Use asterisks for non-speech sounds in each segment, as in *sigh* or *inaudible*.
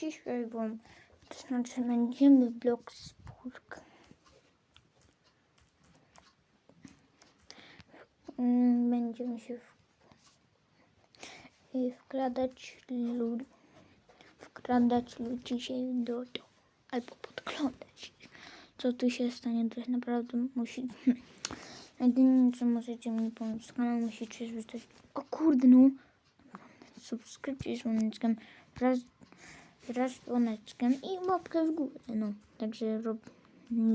dzisiaj wam, to znaczy będziemy Bloxburg. Mm, Będziemy się w, wkradać ludzi, wkradać ludzi się do domu, albo podglądać. Co tu się stanie, to się naprawdę musi... Jedyne co możecie mi pomóc z kanału musicie rzucać... O kurde no! Subskrypcję z dzwoneczkiem wraz, wraz z dzwoneczkiem i łapkę w górę, no. Także rob,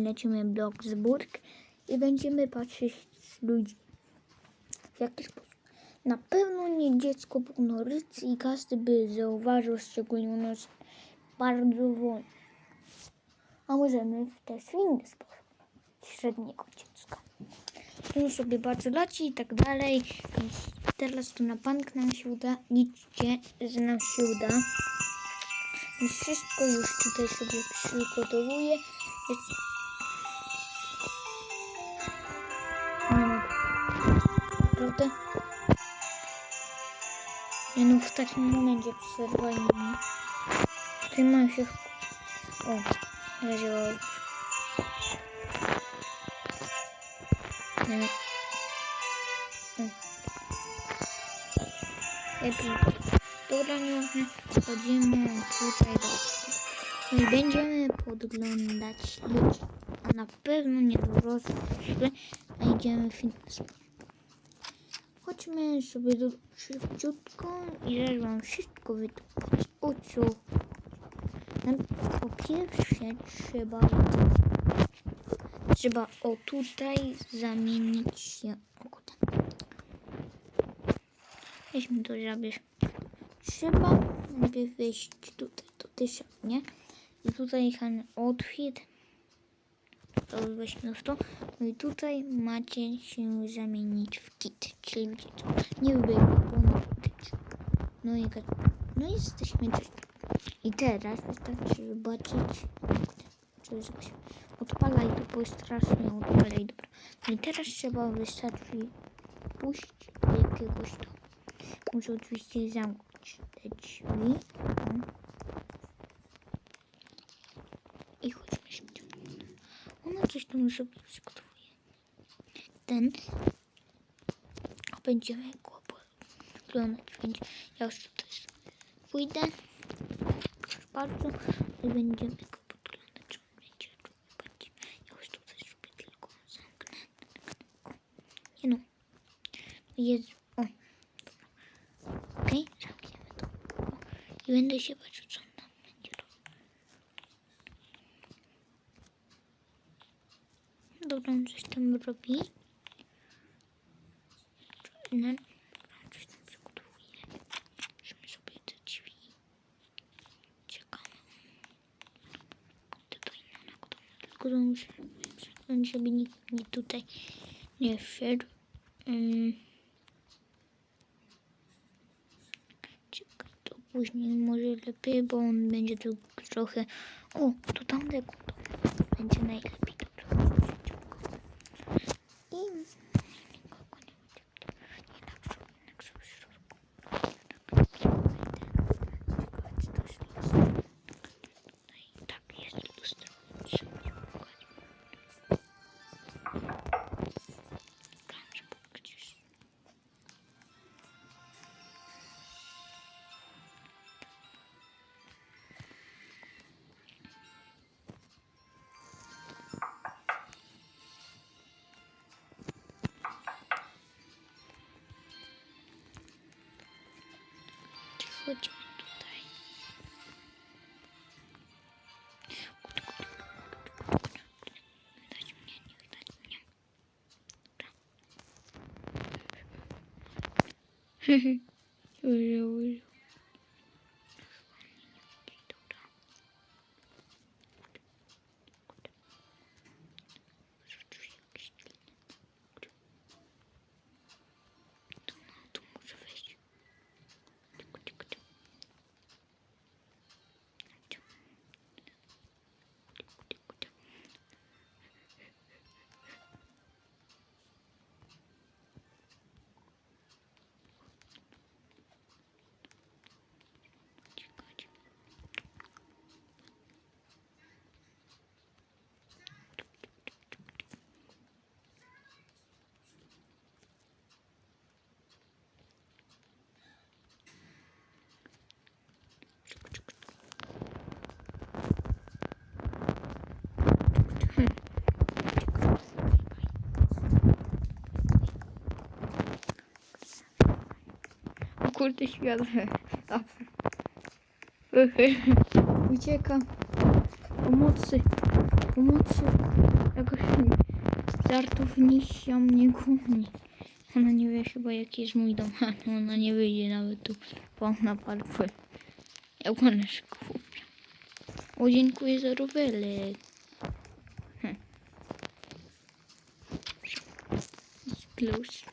lecimy Bloksburg i będziemy patrzeć z ludzi. W jaki sposób? Na pewno nie dziecko półnorycy i każdy by zauważył, szczególnie u nas bardzo wolno. A możemy w też w inny sposób. Średniego dziecka. On sobie bardzo leci i tak dalej. Więc teraz to na bank nam się uda. Liczcie, że nam się uda. Więc wszystko już tutaj sobie przygotowuję. Prawda? Nie no, w takim momencie przerwali mnie. Tutaj mam się... O, zadziałało. Nie. Lepiej. Dobra, nieważne. Chodzimy tutaj do... No i będziemy podglądać ludzi. A na pewno nie w inny sposób. Chodźmy sobie do szybciutko i zaraz wam wszystko co? Na- Po pierwsze trzeba... Trzeba o tutaj zamienić się. O kurde. Weźmy to zabierz. Trzeba wejść tutaj do tysiąc, nie? I tutaj ten otwór. To weźmy w to. No i tutaj macie się zamienić w kit, czyli? Nie wybiegło północy. No i tak. No i jesteśmy coś. I teraz wystarczy zobaczyć. Odpalaj to, bo jest strasznie odpalaj, dobra. No i teraz trzeba wystarczy do jakiegoś domu. Muszę oczywiście zamknąć I chodźmy szybciej. Ona coś tam sobie przygotowuje. Ten będziemy go podglądać, więc ja już tutaj pójdę. Proszę bardzo. I będziemy go podglądać. Ja już tutaj sobie tylko zamknę. No. O. Dobra. Okej, zamkniemy to. O. I będę się patrzył, co on tam będzie robił. Dobra, on coś tam robi. No, coś tam przygotowuje. Sobie te drzwi. Czekamy. To inna nakładam. Tylko to muszę, żeby nikt mi tutaj nie wszedł. Um, czekaj, to później może lepiej, bo on będzie tu trochę... O, tu tam to będzie najlepiej. 嘿嘿，温柔温柔。Kurde, światło. *laughs* Ucieka. Pomocy. Pomocy. Jakoś się mnie goni. Ona nie wie chyba jaki jest mój dom. *laughs* No ona nie wyjdzie nawet tu. Bo na parku. Jak ona się kupia. O, dziękuję za rowerek. Hm. Close.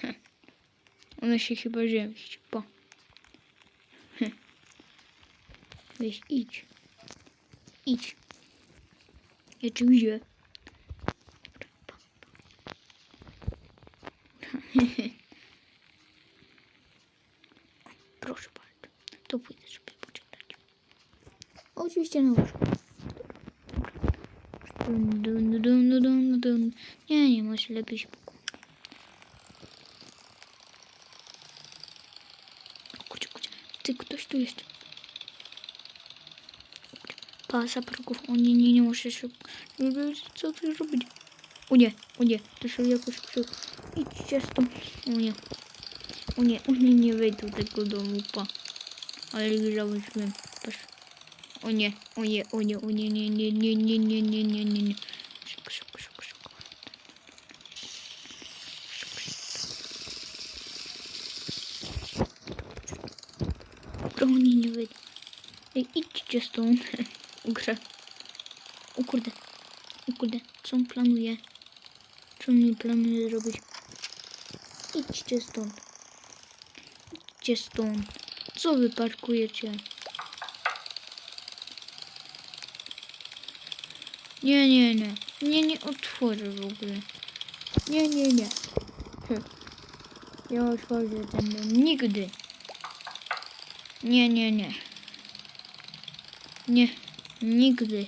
Hm. Ona się chyba ziemści. Po. Hm. Weź, idź. Idź. Ja cię widzę. Proszę bardzo. To pójdę sobie poczytać. Oczywiście na łóżku. Dun, dun, dun, dun, dun, dun. Nie, nie, może lepiej się pokój. Kurczę. Ty, ktoś tu jest. Pasa parków. O nie, nie, nie muszę szybko. Co tu robić? O nie, o nie, to się jakoś przy... Idźcie stąd. O nie. O nie, o nie, nie wejdę do tego domu, pa. Ale już założyłem. Patrz. O nie, o nie, o nie, o nie, nie, nie, nie, nie, nie, nie, nie, nie, nie. Ej, idźcie stąd. *laughs* Ugrę. O kurde. O kurde, co on planuje? Co on mi planuje zrobić? Idźcie stąd. Idźcie stąd. Co wy parkujecie? Nie, nie, nie. Nie, nie otworzę w ogóle. Nie, nie, nie. Hm. Nie otworzę ten dom. Nigdy. Nie, nie, nie. Nie. Nigdy.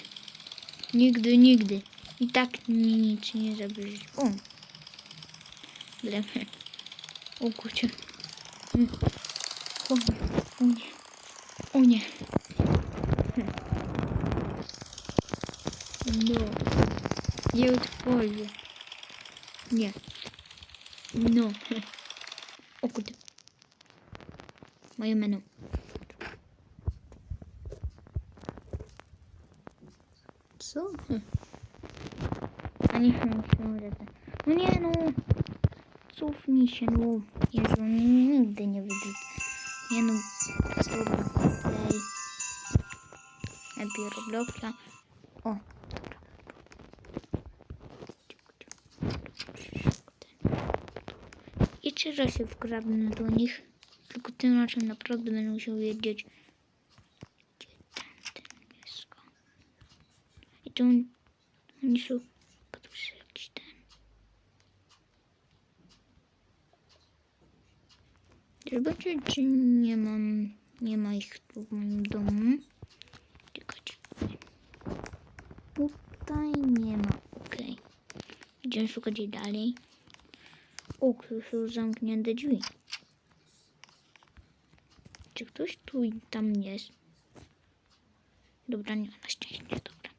Nigdy, nigdy. I tak nic nie zabierze. O. Lepiej. O kurczę. O nie. O nie. O nie. Hmm. No. Nie otworzę. Nie. No. *laughs* O kurde. Moje menu. Co? Hm. A się uda. No nie no. Cofnij się, no. Jezu, nigdy nie wyjdzie. Nie no. Dobra, play. Najpierw Robloxa. O. Jeszcze raz się wkradnę do nich. Tylko tym razem naprawdę będę musiał wiedzieć. Gdzie ten mieszka. I to on- oni są... Zobaczę, czy nie mam, nie ma ich tu w moim domu. Czekajcie. Tutaj nie ma, okej. Będziemy szukać jej dalej. O, tu są zamknięte drzwi. Czy ktoś tu i tam jest? Dobra, nie, na szczęście, dobra.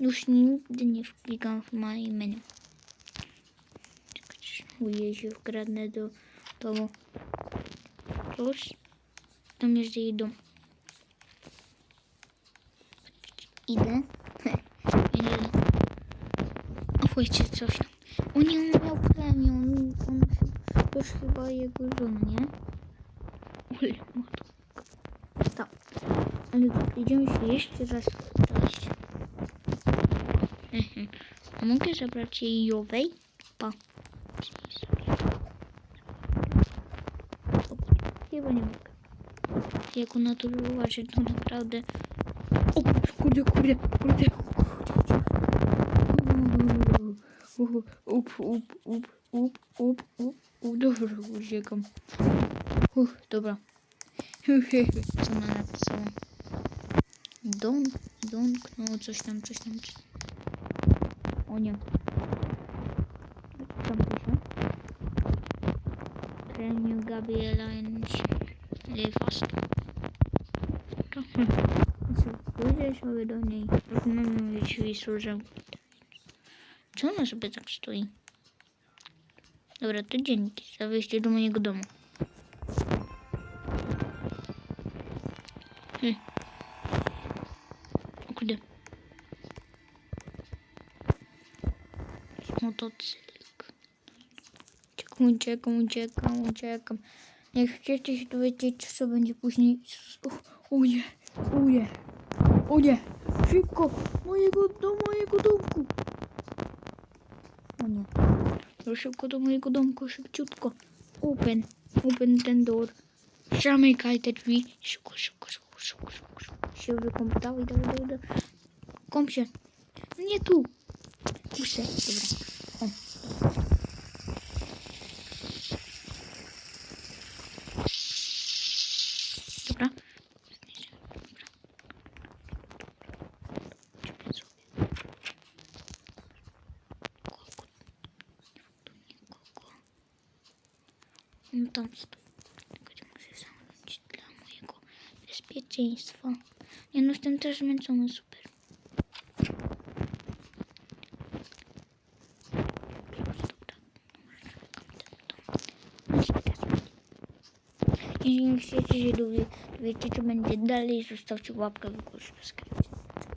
Już nigdy nie wklikam w moje menu. Czekajcie, Ujej się wkradnę do дому. Ось там я вже йду. Іде. Він йде. Охоче, це ж. У нього не окремі, у нього ж хіба є гужон, ні? Ой, мату. Так. Идем еще раз. А могу забрать ее вейпа? Здесь. Chyba nie mogę. Jak ona tu uważa, to naprawdę... O kurde, kurde, kurde, kurde. Up, up, up, up, up, up, up. Dobra, uciekam. Uff, dobra. *laughs* Co ona napisała? Don, donk, no coś tam, coś tam, coś. O nie. Tam pisze? You Gabriela and jej fast. Pójdziesz sobie do niej. Rozmawiam drzwi służę. Co ona sobie tak stoi? Dobra, to dzięki za wyjście do mojego domu. Hm. O kurde. Motocykl. Uciekam, uciekam, uciekam, uciekam. Nie chcecie się dowiedzieć, co będzie później. O, nie, o nie, o nie. Szybko, mojego, do mojego domku. O nie. To szybko do mojego domku, szybciutko. Open, open ten door. Zamykaj te drzwi. Szybko, szybko, szybko, szybko, szybko. Się wykąp, dawaj, dawaj, dawaj, dawaj. Kąp się. Nie tu. Się, dobra. O. Dobra. No tam. Tylko muszę zamknąć dla mojego bezpieczeństwa. Nie no, jestem też zmęczony, super. Jeżeli chcecie się dowie- dowiedzieć, co będzie dalej, zostawcie łapkę w górę.